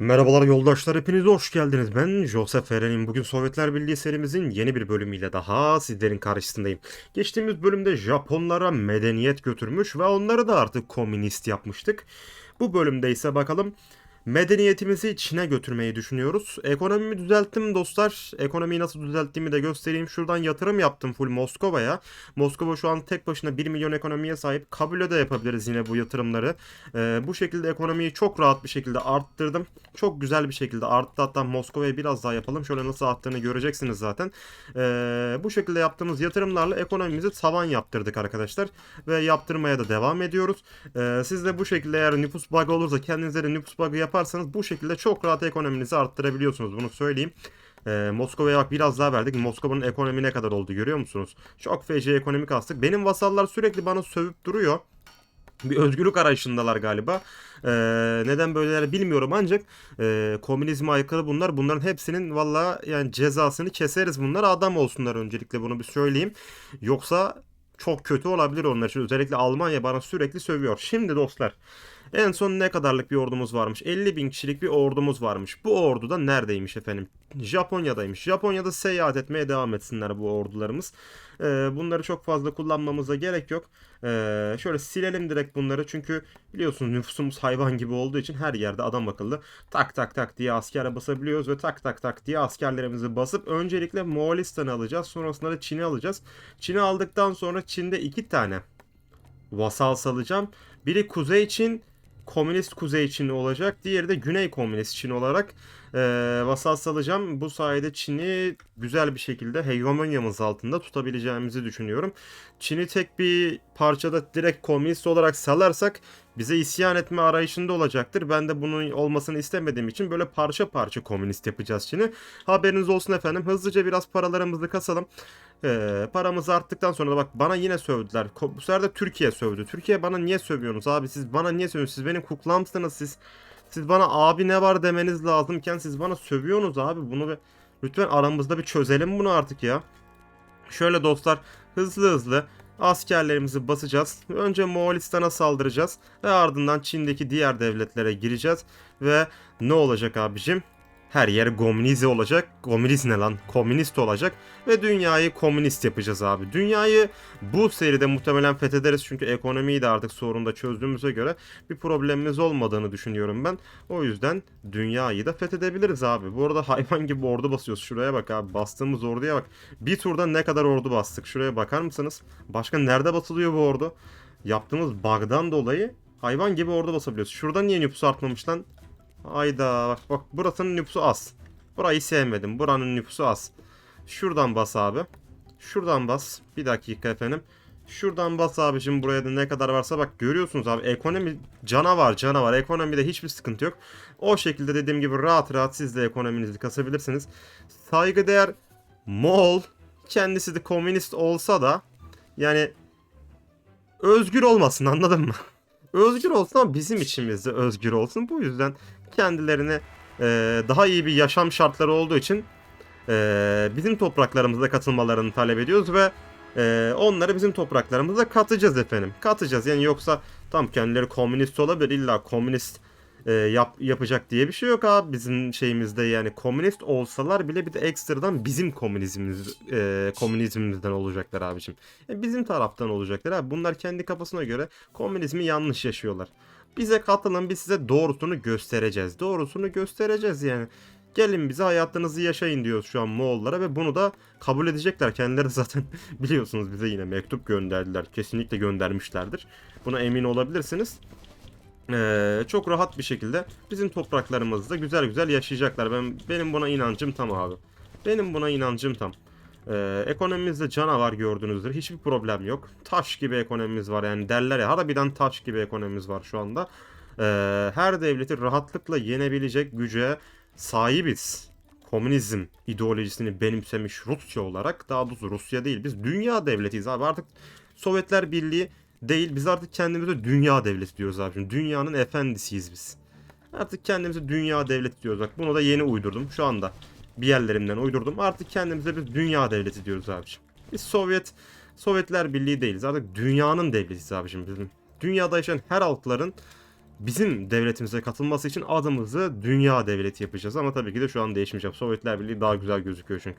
Merhabalar yoldaşlar hepiniz hoş geldiniz. Ben Josef Eren'im. Bugün Sovyetler Birliği serimizin yeni bir bölümüyle daha sizlerin karşısındayım. Geçtiğimiz bölümde Japonlara medeniyet götürmüş ve onları da artık komünist yapmıştık. Bu bölümde ise bakalım medeniyetimizi Çin'e götürmeyi düşünüyoruz. Ekonomimi düzelttim dostlar. Ekonomiyi nasıl düzelttiğimi de göstereyim. Şuradan yatırım yaptım full Moskova'ya. Moskova şu an tek başına 1 milyon ekonomiye sahip. Kabul'e de yapabiliriz yine bu yatırımları. Ee, bu şekilde ekonomiyi çok rahat bir şekilde arttırdım. Çok güzel bir şekilde arttı. Hatta Moskova'ya biraz daha yapalım. Şöyle nasıl arttığını göreceksiniz zaten. Ee, bu şekilde yaptığımız yatırımlarla ekonomimizi tavan yaptırdık arkadaşlar. Ve yaptırmaya da devam ediyoruz. Ee, siz de bu şekilde eğer nüfus bug'ı olursa kendinize de nüfus bug'ı yaparsanız bu şekilde çok rahat ekonominizi arttırabiliyorsunuz. Bunu söyleyeyim. Ee, Moskova'ya bak biraz daha verdik. Moskova'nın ekonomi ne kadar oldu görüyor musunuz? Çok feci ekonomik kastık. Benim vasallar sürekli bana sövüp duruyor. Bir özgürlük arayışındalar galiba. Ee, neden böyleler bilmiyorum ancak e, komünizme aykırı bunlar. Bunların hepsinin valla yani cezasını keseriz bunlar. Adam olsunlar öncelikle bunu bir söyleyeyim. Yoksa çok kötü olabilir onlar için. Özellikle Almanya bana sürekli sövüyor. Şimdi dostlar en son ne kadarlık bir ordumuz varmış? 50 bin kişilik bir ordumuz varmış. Bu ordu da neredeymiş efendim? Japonya'daymış. Japonya'da seyahat etmeye devam etsinler bu ordularımız. Ee, bunları çok fazla kullanmamıza gerek yok. Ee, şöyle silelim direkt bunları çünkü biliyorsunuz nüfusumuz hayvan gibi olduğu için her yerde adam akıllı tak tak tak diye asker basabiliyoruz ve tak tak tak diye askerlerimizi basıp öncelikle Moğolistan'ı alacağız. Sonrasında da Çin'i alacağız. Çin'i aldıktan sonra Çin'de iki tane vasal salacağım. Biri Kuzey Çin, Komünist Kuzey Çin olacak. Diğeri de Güney Komünist Çin olarak e, vasal salacağım. Bu sayede Çin'i güzel bir şekilde hegemonyamız altında tutabileceğimizi düşünüyorum. Çin'i tek bir parçada direkt komünist olarak salarsak bize isyan etme arayışında olacaktır. Ben de bunun olmasını istemediğim için böyle parça parça komünist yapacağız Çin'i. Haberiniz olsun efendim. Hızlıca biraz paralarımızı kasalım. Ee, paramız arttıktan sonra da bak bana yine sövdüler. Bu sefer de Türkiye sövdü. Türkiye bana niye sövüyorsunuz abi? Siz bana niye sövüyorsunuz? Siz benim kuklamsınız siz. Siz bana abi ne var demeniz lazımken siz bana sövüyorsunuz abi. Bunu bir, lütfen aramızda bir çözelim bunu artık ya. Şöyle dostlar hızlı hızlı askerlerimizi basacağız. Önce Moğolistan'a saldıracağız ve ardından Çin'deki diğer devletlere gireceğiz ve ne olacak abicim? Her yer komünize olacak. Komünist ne lan? Komünist olacak ve dünyayı komünist yapacağız abi. Dünyayı bu seride muhtemelen fethederiz çünkü ekonomiyi de artık sorunda çözdüğümüze göre bir problemimiz olmadığını düşünüyorum ben. O yüzden dünyayı da fethedebiliriz abi. Bu arada hayvan gibi ordu basıyoruz. Şuraya bak abi. Bastığımız orduya bak. Bir turda ne kadar ordu bastık. Şuraya bakar mısınız? Başka nerede basılıyor bu ordu? Yaptığımız bug'dan dolayı hayvan gibi ordu basabiliyoruz. Şurada niye nüfus artmamış lan? Ayda bak bak burasının nüfusu az. Burayı sevmedim. Buranın nüfusu az. Şuradan bas abi. Şuradan bas. Bir dakika efendim. Şuradan bas abi şimdi buraya da ne kadar varsa bak görüyorsunuz abi ekonomi canavar canavar ekonomide hiçbir sıkıntı yok. O şekilde dediğim gibi rahat rahat siz de ekonominizi kasabilirsiniz. Saygıdeğer Moğol kendisi de komünist olsa da yani özgür olmasın anladın mı? Özgür olsun ama bizim içimizde özgür olsun. Bu yüzden kendilerine e, daha iyi bir yaşam şartları olduğu için e, bizim topraklarımıza katılmalarını talep ediyoruz ve e, onları bizim topraklarımıza katacağız efendim. Katacağız yani yoksa tam kendileri komünist olabilir illa komünist e, yap, yapacak diye bir şey yok abi bizim şeyimizde yani komünist olsalar bile bir de ekstradan bizim komünizmimiz e, komünizmimizden olacaklar abicim. Yani bizim taraftan olacaklar abi. Bunlar kendi kafasına göre komünizmi yanlış yaşıyorlar. Bize katılın biz size doğrusunu göstereceğiz. Doğrusunu göstereceğiz yani. Gelin bize hayatınızı yaşayın diyoruz şu an Moğollara ve bunu da kabul edecekler. Kendileri zaten biliyorsunuz bize yine mektup gönderdiler. Kesinlikle göndermişlerdir. Buna emin olabilirsiniz. Ee, çok rahat bir şekilde bizim topraklarımızda güzel güzel yaşayacaklar. Ben benim buna inancım tam abi. Benim buna inancım tam. Ee, ekonomimizde canavar gördüğünüzdür. Hiçbir problem yok. Taş gibi ekonomimiz var yani derler ya. Harbiden taş gibi ekonomimiz var şu anda. Ee, her devleti rahatlıkla yenebilecek güce sahibiz. Komünizm ideolojisini benimsemiş Rusya olarak daha doğrusu Rusya değil biz dünya devletiyiz abi artık Sovyetler Birliği değil biz artık kendimize dünya devleti diyoruz abi. Şimdi dünyanın efendisiyiz biz. Artık kendimize dünya devleti diyoruz bak bunu da yeni uydurdum şu anda bir yerlerimden uydurdum. Artık kendimize biz dünya devleti diyoruz abiciğim. Biz Sovyet Sovyetler Birliği değiliz. Artık dünyanın devletiyiz abiciğim bizim. Dünyada yaşayan her halkların bizim devletimize katılması için adımızı dünya devleti yapacağız. Ama tabii ki de şu an değişmeyecek. Sovyetler Birliği daha güzel gözüküyor çünkü.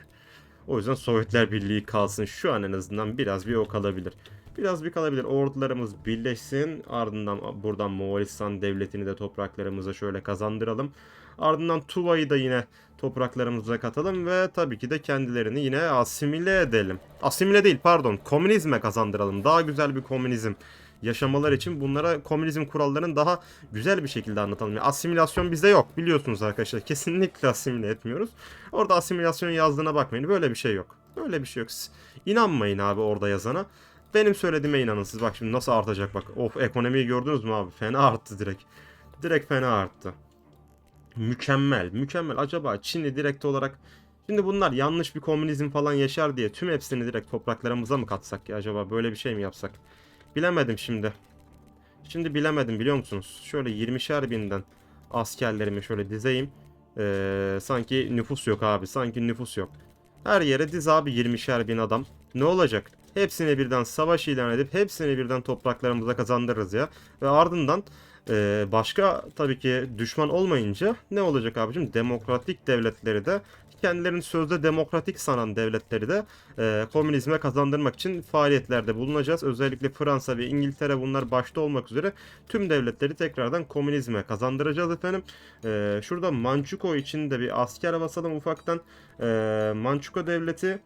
O yüzden Sovyetler Birliği kalsın. Şu an en azından biraz bir o kalabilir. Biraz bir kalabilir. Ordularımız birleşsin. Ardından buradan Moğolistan devletini de topraklarımıza şöyle kazandıralım. Ardından Tuva'yı da yine topraklarımıza katalım ve tabii ki de kendilerini yine asimile edelim. Asimile değil pardon komünizme kazandıralım. Daha güzel bir komünizm yaşamalar için bunlara komünizm kurallarını daha güzel bir şekilde anlatalım. Yani asimilasyon bizde yok biliyorsunuz arkadaşlar. Kesinlikle asimile etmiyoruz. Orada asimilasyon yazdığına bakmayın. Böyle bir şey yok. Böyle bir şey yok. Siz inanmayın abi orada yazana. Benim söylediğime inanın siz. Bak şimdi nasıl artacak bak. Of ekonomiyi gördünüz mü abi? Fena arttı direkt. Direkt fena arttı. Mükemmel, mükemmel. Acaba Çin'i direkt olarak Şimdi bunlar yanlış bir komünizm falan yaşar diye tüm hepsini direkt topraklarımıza mı katsak ya acaba böyle bir şey mi yapsak? Bilemedim şimdi. Şimdi bilemedim biliyor musunuz? Şöyle 20'şer binden askerlerimi şöyle dizeyim. Ee, sanki nüfus yok abi. Sanki nüfus yok. Her yere diz abi 20'şer bin adam. Ne olacak? Hepsini birden savaş ilan edip hepsini birden topraklarımıza kazandırırız ya. Ve ardından e, başka tabii ki düşman olmayınca ne olacak abicim? Demokratik devletleri de kendilerini sözde demokratik sanan devletleri de e, komünizme kazandırmak için faaliyetlerde bulunacağız. Özellikle Fransa ve İngiltere bunlar başta olmak üzere tüm devletleri tekrardan komünizme kazandıracağız efendim. E, şurada Manchukuo için de bir asker basalım ufaktan. E, Manchukuo devleti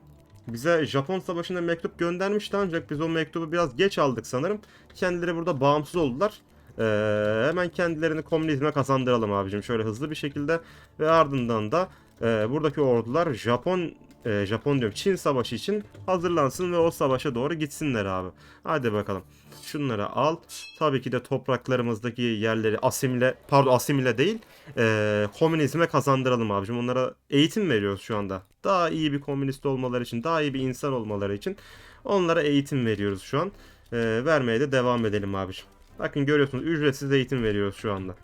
bize Japon Savaşı'nda mektup göndermişti ancak biz o mektubu biraz geç aldık sanırım. Kendileri burada bağımsız oldular. Ee, hemen kendilerini komünizme kazandıralım abicim şöyle hızlı bir şekilde ve ardından da e, buradaki ordular Japon e, Japon diyorum Çin savaşı için hazırlansın ve o savaşa doğru gitsinler abi. Hadi bakalım. Şunları al. Tabii ki de topraklarımızdaki yerleri asimile pardon asimile değil e, komünizme kazandıralım abicim. Onlara eğitim veriyoruz şu anda. Daha iyi bir komünist olmaları için, daha iyi bir insan olmaları için onlara eğitim veriyoruz şu an. E, vermeye de devam edelim abicim. Bakın görüyorsunuz ücretsiz eğitim veriyoruz şu anda.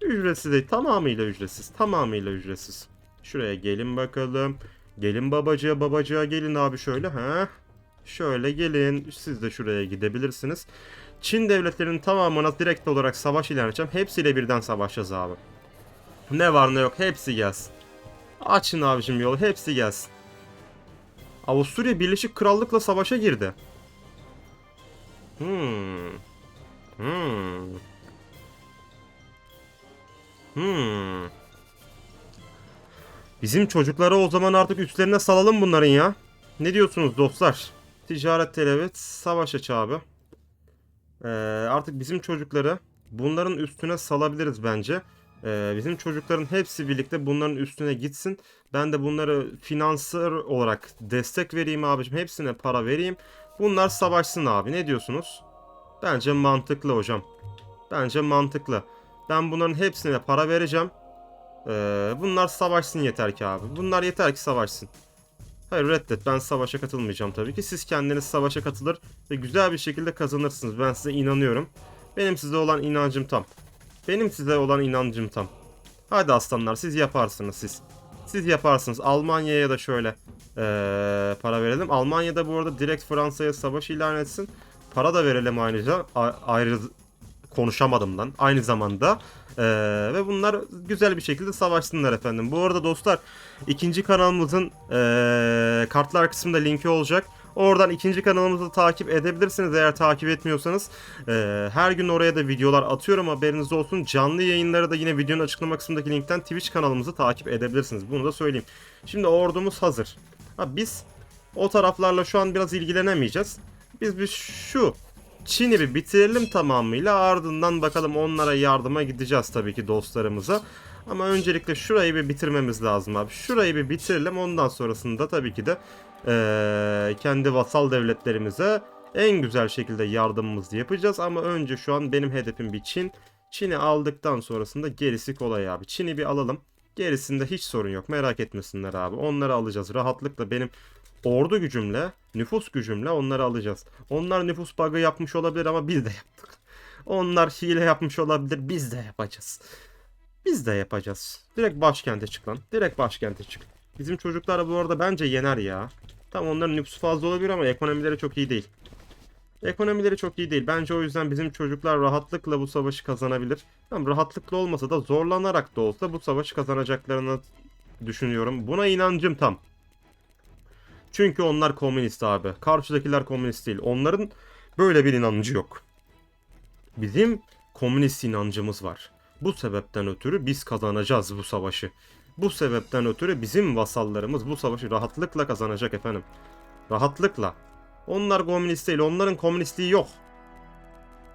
Ücretsiz değil, tamamıyla ücretsiz. Tamamıyla ücretsiz. Şuraya gelin bakalım. Gelin babacığa babacığa gelin abi şöyle. ha. Şöyle gelin. Siz de şuraya gidebilirsiniz. Çin devletlerinin tamamına direkt olarak savaş ilan edeceğim. Hepsiyle birden savaşacağız abi. Ne var ne yok hepsi gelsin. Açın abicim yolu hepsi gelsin. Avusturya Birleşik Krallık'la savaşa girdi. Hmm. Hmm. Hmm. Bizim çocukları o zaman artık üstlerine salalım bunların ya. Ne diyorsunuz dostlar? Ticaret televet savaş aç abi. Ee, artık bizim çocukları bunların üstüne salabiliriz bence. Ee, bizim çocukların hepsi birlikte bunların üstüne gitsin. Ben de bunları finansör olarak destek vereyim abicim. Hepsine para vereyim. Bunlar savaşsın abi. Ne diyorsunuz? Bence mantıklı hocam. Bence mantıklı. Ben bunların hepsine para vereceğim. Ee, bunlar savaşsın yeter ki abi. Bunlar yeter ki savaşsın. Hayır reddet. Ben savaşa katılmayacağım tabii ki. Siz kendiniz savaşa katılır ve güzel bir şekilde kazanırsınız. Ben size inanıyorum. Benim size olan inancım tam. Benim size olan inancım tam. Hadi aslanlar siz yaparsınız siz. Siz yaparsınız. Almanya'ya da şöyle ee, para verelim. Almanya'da bu arada direkt Fransa'ya savaş ilan etsin. Para da verelim ayrıca. A- ayrı konuşamadım lan. Aynı zamanda. Ee, ve bunlar güzel bir şekilde savaşsınlar efendim. Bu arada dostlar ikinci kanalımızın ee, kartlar kısmında linki olacak. Oradan ikinci kanalımızı takip edebilirsiniz eğer takip etmiyorsanız. Ee, her gün oraya da videolar atıyorum haberiniz olsun. Canlı yayınları da yine videonun açıklama kısmındaki linkten Twitch kanalımızı takip edebilirsiniz. Bunu da söyleyeyim. Şimdi ordumuz hazır. Ha, biz o taraflarla şu an biraz ilgilenemeyeceğiz. Biz bir şu Çin'i bir bitirelim tamamıyla ardından bakalım onlara yardıma gideceğiz tabii ki dostlarımıza. Ama öncelikle şurayı bir bitirmemiz lazım abi. Şurayı bir bitirelim ondan sonrasında tabii ki de eee, kendi vasal devletlerimize en güzel şekilde yardımımızı yapacağız. Ama önce şu an benim hedefim bir Çin. Çin'i aldıktan sonrasında gerisi kolay abi. Çin'i bir alalım. Gerisinde hiç sorun yok merak etmesinler abi. Onları alacağız rahatlıkla benim ordu gücümle, nüfus gücümle onları alacağız. Onlar nüfus bug'ı yapmış olabilir ama biz de yaptık. Onlar hile yapmış olabilir biz de yapacağız. Biz de yapacağız. Direkt başkente çık lan. Direkt başkente çık. Bizim çocuklar bu arada bence yener ya. Tam onların nüfusu fazla olabilir ama ekonomileri çok iyi değil. Ekonomileri çok iyi değil. Bence o yüzden bizim çocuklar rahatlıkla bu savaşı kazanabilir. Tamam rahatlıkla olmasa da zorlanarak da olsa bu savaşı kazanacaklarını düşünüyorum. Buna inancım tam. Çünkü onlar komünist abi. Karşıdakiler komünist değil. Onların böyle bir inancı yok. Bizim komünist inancımız var. Bu sebepten ötürü biz kazanacağız bu savaşı. Bu sebepten ötürü bizim vasallarımız bu savaşı rahatlıkla kazanacak efendim. Rahatlıkla. Onlar komünist değil. Onların komünistliği yok.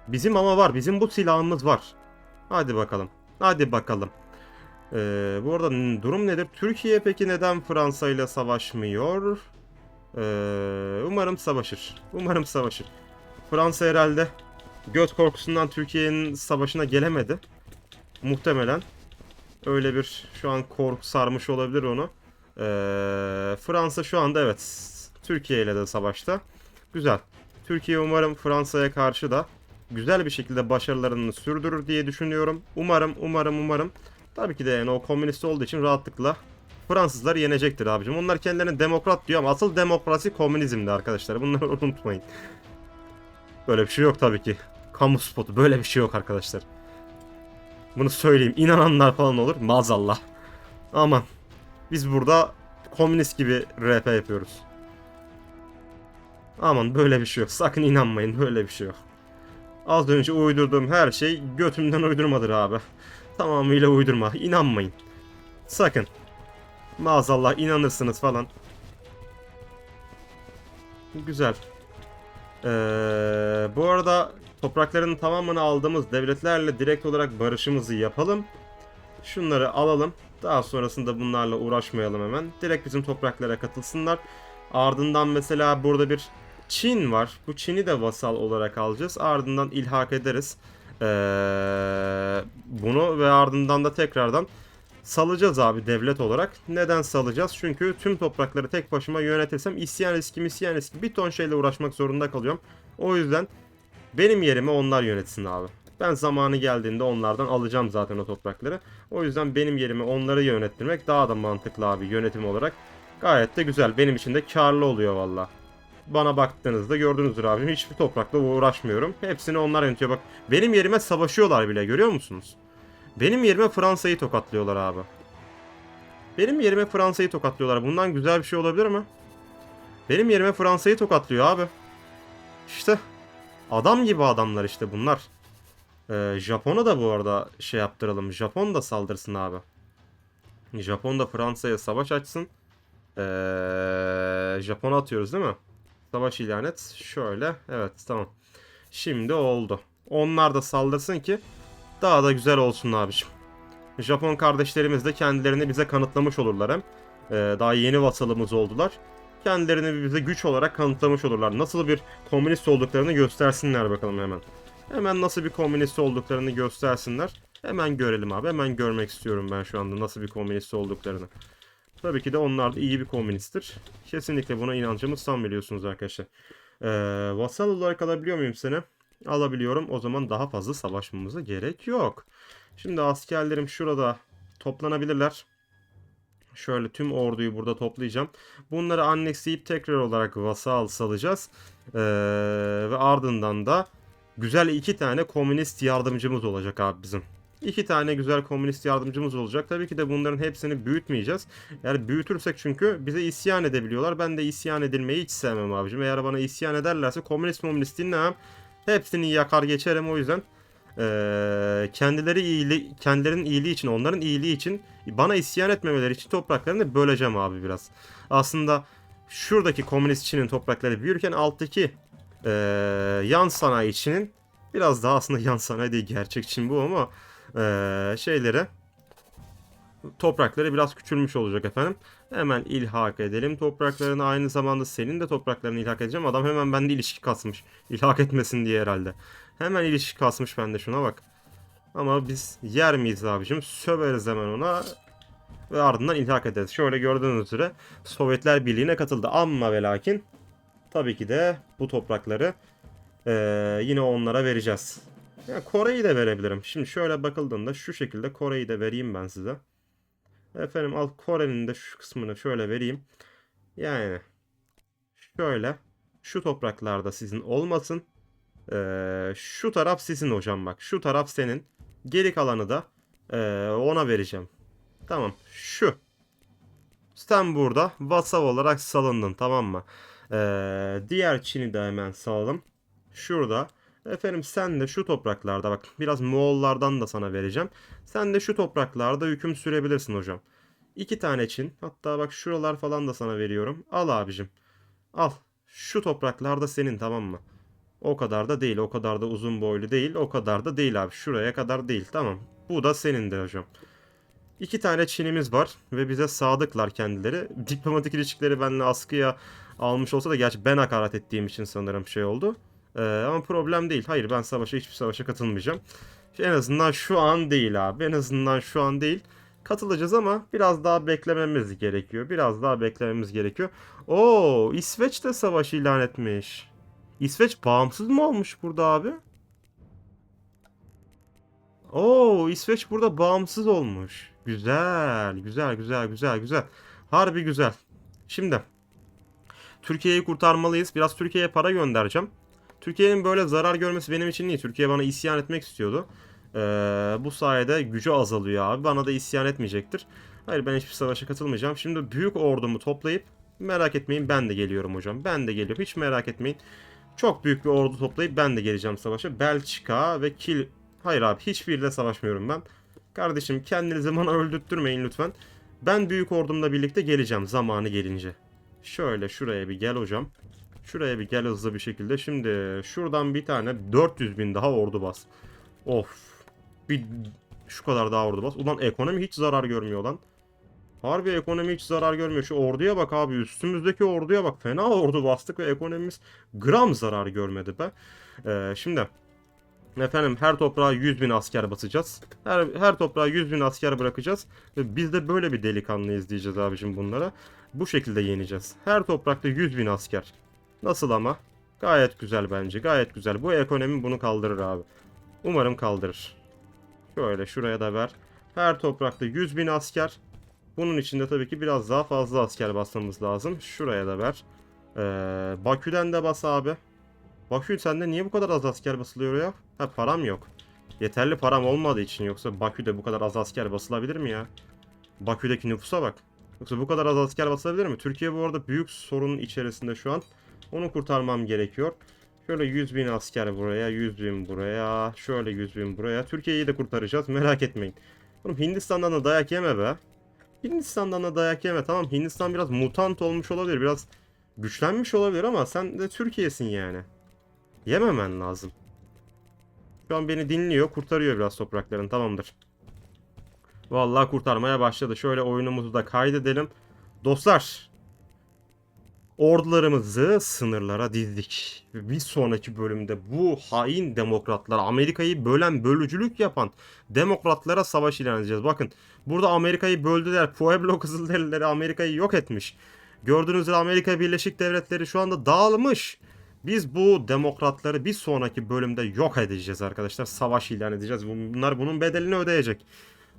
Bizim ama var. Bizim bu silahımız var. Hadi bakalım. Hadi bakalım. Ee, bu arada durum nedir? Türkiye peki neden Fransa ile savaşmıyor? Ee, umarım savaşır. Umarım savaşır. Fransa herhalde göt korkusundan Türkiye'nin savaşına gelemedi. Muhtemelen. Öyle bir şu an korku sarmış olabilir onu. Ee, Fransa şu anda evet Türkiye ile de savaşta. Güzel. Türkiye umarım Fransa'ya karşı da güzel bir şekilde başarılarını sürdürür diye düşünüyorum. Umarım, umarım, umarım. Tabii ki de yani o komünist olduğu için rahatlıkla Fransızlar yenecektir abicim. Onlar kendilerine demokrat diyor ama asıl demokrasi komünizmdi arkadaşlar. Bunları unutmayın. Böyle bir şey yok tabii ki. Kamu spotu böyle bir şey yok arkadaşlar. Bunu söyleyeyim. İnananlar falan olur. Maazallah. Aman. Biz burada komünist gibi RP yapıyoruz. Aman böyle bir şey yok. Sakın inanmayın. Böyle bir şey yok. Az önce uydurduğum her şey götümden uydurmadır abi. Tamamıyla uydurma. İnanmayın. Sakın. Maazallah inanırsınız falan. Güzel. Ee, bu arada toprakların tamamını aldığımız devletlerle direkt olarak barışımızı yapalım. Şunları alalım. Daha sonrasında bunlarla uğraşmayalım hemen. Direkt bizim topraklara katılsınlar. Ardından mesela burada bir Çin var. Bu Çin'i de vasal olarak alacağız. Ardından ilhak ederiz. Ee, bunu ve ardından da tekrardan salacağız abi devlet olarak. Neden salacağız? Çünkü tüm toprakları tek başıma yönetirsem isyan riski misyan riski bir ton şeyle uğraşmak zorunda kalıyorum. O yüzden benim yerime onlar yönetsin abi. Ben zamanı geldiğinde onlardan alacağım zaten o toprakları. O yüzden benim yerime onları yönettirmek daha da mantıklı abi yönetim olarak. Gayet de güzel. Benim için de karlı oluyor valla. Bana baktığınızda gördünüzdür abim. Hiçbir toprakla uğraşmıyorum. Hepsini onlar yönetiyor. Bak benim yerime savaşıyorlar bile görüyor musunuz? Benim yerime Fransa'yı tokatlıyorlar abi. Benim yerime Fransa'yı tokatlıyorlar. Bundan güzel bir şey olabilir mi? Benim yerime Fransa'yı tokatlıyor abi. İşte adam gibi adamlar işte bunlar. Ee, Japon'a da bu arada şey yaptıralım. Japon da saldırsın abi. Japon da Fransa'ya savaş açsın. Ee, Japon'a atıyoruz değil mi? Savaş ilan et. Şöyle. Evet tamam. Şimdi oldu. Onlar da saldırsın ki daha da güzel olsun abiciğim. Japon kardeşlerimiz de kendilerini bize kanıtlamış olurlar hem. Ee, daha yeni vasalımız oldular. Kendilerini bize güç olarak kanıtlamış olurlar. Nasıl bir komünist olduklarını göstersinler bakalım hemen. Hemen nasıl bir komünist olduklarını göstersinler. Hemen görelim abi. Hemen görmek istiyorum ben şu anda nasıl bir komünist olduklarını. Tabii ki de onlar da iyi bir komünisttir. Kesinlikle buna inancımız tam biliyorsunuz arkadaşlar. Ee, vasal olarak alabiliyor muyum seni? Alabiliyorum. O zaman daha fazla savaşmamıza gerek yok. Şimdi askerlerim şurada toplanabilirler. Şöyle tüm orduyu burada toplayacağım. Bunları annexleyip tekrar olarak vasal salacağız. Ee, ve ardından da güzel iki tane komünist yardımcımız olacak abi bizim. İki tane güzel komünist yardımcımız olacak. Tabii ki de bunların hepsini büyütmeyeceğiz. Yani büyütürsek çünkü bize isyan edebiliyorlar. Ben de isyan edilmeyi hiç sevmem abicim. Eğer bana isyan ederlerse komünist komünist dinlemem. Hepsini yakar geçerim o yüzden. Ee, kendileri iyiliği, kendilerinin iyiliği için, onların iyiliği için bana isyan etmemeleri için topraklarını böleceğim abi biraz. Aslında şuradaki komünist Çin'in toprakları büyürken alttaki ee, yan sanayi Çin'in biraz daha aslında yan sanayi değil gerçek Çin bu ama ee, şeyleri toprakları biraz küçülmüş olacak efendim. Hemen ilhak edelim topraklarını. Aynı zamanda senin de topraklarını ilhak edeceğim. Adam hemen bende ilişki kasmış. İlhak etmesin diye herhalde. Hemen ilişki kasmış bende şuna bak. Ama biz yer miyiz abicim? Söveriz hemen ona. Ve ardından ilhak ederiz. Şöyle gördüğünüz üzere Sovyetler Birliği'ne katıldı. Ama ve lakin tabii ki de bu toprakları eee, yine onlara vereceğiz. Ya Kore'yi de verebilirim. Şimdi şöyle bakıldığında şu şekilde Kore'yi de vereyim ben size. Efendim al Kore'nin de şu kısmını şöyle vereyim. Yani şöyle şu topraklarda sizin olmasın. Ee, şu taraf sizin hocam bak. Şu taraf senin. Geri kalanı da ee, ona vereceğim. Tamam. Şu. Sen burada vasav olarak salındın tamam mı? Ee, diğer Çin'i de hemen salalım. Şurada. Efendim sen de şu topraklarda bak biraz Moğollardan da sana vereceğim. Sen de şu topraklarda hüküm sürebilirsin hocam. İki tane Çin. Hatta bak şuralar falan da sana veriyorum. Al abicim. Al. Şu topraklar da senin tamam mı? O kadar da değil. O kadar da uzun boylu değil. O kadar da değil abi. Şuraya kadar değil. Tamam. Bu da senin de hocam. İki tane Çin'imiz var ve bize sadıklar kendileri. Diplomatik ilişkileri benimle askıya almış olsa da gerçi ben hakaret ettiğim için sanırım şey oldu. Ee, ama problem değil. Hayır ben savaşa hiçbir savaşa katılmayacağım. En azından şu an değil abi. En azından şu an değil. Katılacağız ama biraz daha beklememiz gerekiyor. Biraz daha beklememiz gerekiyor. Oo, İsveç de savaş ilan etmiş. İsveç bağımsız mı olmuş burada abi? Oo, İsveç burada bağımsız olmuş. Güzel, güzel, güzel, güzel, güzel. Harbi güzel. Şimdi Türkiye'yi kurtarmalıyız. Biraz Türkiye'ye para göndereceğim. Türkiye'nin böyle zarar görmesi benim için iyi. Türkiye bana isyan etmek istiyordu. Ee, bu sayede gücü azalıyor abi. Bana da isyan etmeyecektir. Hayır ben hiçbir savaşa katılmayacağım. Şimdi büyük ordumu toplayıp merak etmeyin ben de geliyorum hocam. Ben de geliyorum. Hiç merak etmeyin. Çok büyük bir ordu toplayıp ben de geleceğim savaşa. Belçika ve Kil... Hayır abi hiçbiriyle savaşmıyorum ben. Kardeşim kendinizi bana öldürtmeyin lütfen. Ben büyük ordumla birlikte geleceğim zamanı gelince. Şöyle şuraya bir gel hocam. Şuraya bir gel hızlı bir şekilde. Şimdi şuradan bir tane 400 bin daha ordu bas. Of. Bir şu kadar daha ordu bas. Ulan ekonomi hiç zarar görmüyor lan. Harbi ekonomi hiç zarar görmüyor. Şu orduya bak abi. Üstümüzdeki orduya bak. Fena ordu bastık ve ekonomimiz gram zarar görmedi be. Ee, şimdi efendim her toprağa 100 bin asker basacağız. Her, her toprağa 100 bin asker bırakacağız. Ve biz de böyle bir delikanlı izleyeceğiz abicim bunlara. Bu şekilde yeneceğiz. Her toprakta 100 bin asker. Nasıl ama? Gayet güzel bence. Gayet güzel. Bu ekonomi bunu kaldırır abi. Umarım kaldırır. Şöyle şuraya da ver. Her toprakta 100 bin asker. Bunun içinde tabii ki biraz daha fazla asker basmamız lazım. Şuraya da ver. Ee, Bakü'den de bas abi. Bakü sende niye bu kadar az asker basılıyor ya? Ha param yok. Yeterli param olmadığı için yoksa Bakü'de bu kadar az asker basılabilir mi ya? Bakü'deki nüfusa bak. Yoksa bu kadar az asker basılabilir mi? Türkiye bu arada büyük sorunun içerisinde şu an. Onu kurtarmam gerekiyor. Şöyle 100 bin asker buraya, 100 bin buraya, şöyle 100 bin buraya. Türkiye'yi de kurtaracağız merak etmeyin. Oğlum Hindistan'dan da dayak yeme be. Hindistan'dan da dayak yeme. Tamam Hindistan biraz mutant olmuş olabilir. Biraz güçlenmiş olabilir ama sen de Türkiye'sin yani. Yememen lazım. Şu an beni dinliyor. Kurtarıyor biraz topraklarını. Tamamdır. Vallahi kurtarmaya başladı. Şöyle oyunumuzu da kaydedelim. Dostlar. Ordularımızı sınırlara dizdik. Bir sonraki bölümde bu hain demokratlar, Amerika'yı bölen, bölücülük yapan demokratlara savaş ilan edeceğiz. Bakın burada Amerika'yı böldüler. Pueblo Kızılderilileri Amerika'yı yok etmiş. Gördüğünüz üzere Amerika Birleşik Devletleri şu anda dağılmış. Biz bu demokratları bir sonraki bölümde yok edeceğiz arkadaşlar. Savaş ilan edeceğiz. Bunlar bunun bedelini ödeyecek.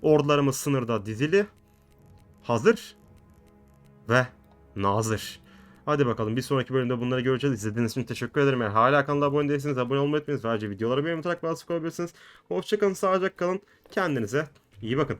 Ordularımız sınırda dizili. Hazır. Ve nazır. Hadi bakalım bir sonraki bölümde bunları göreceğiz. İzlediğiniz için teşekkür ederim. Eğer hala kanala abone değilseniz abone olmayı unutmayınız. Ayrıca videoları beğenmeyi unutarak bana sıkılabilirsiniz. Hoşçakalın, sağlıcakla kalın. Kendinize iyi bakın.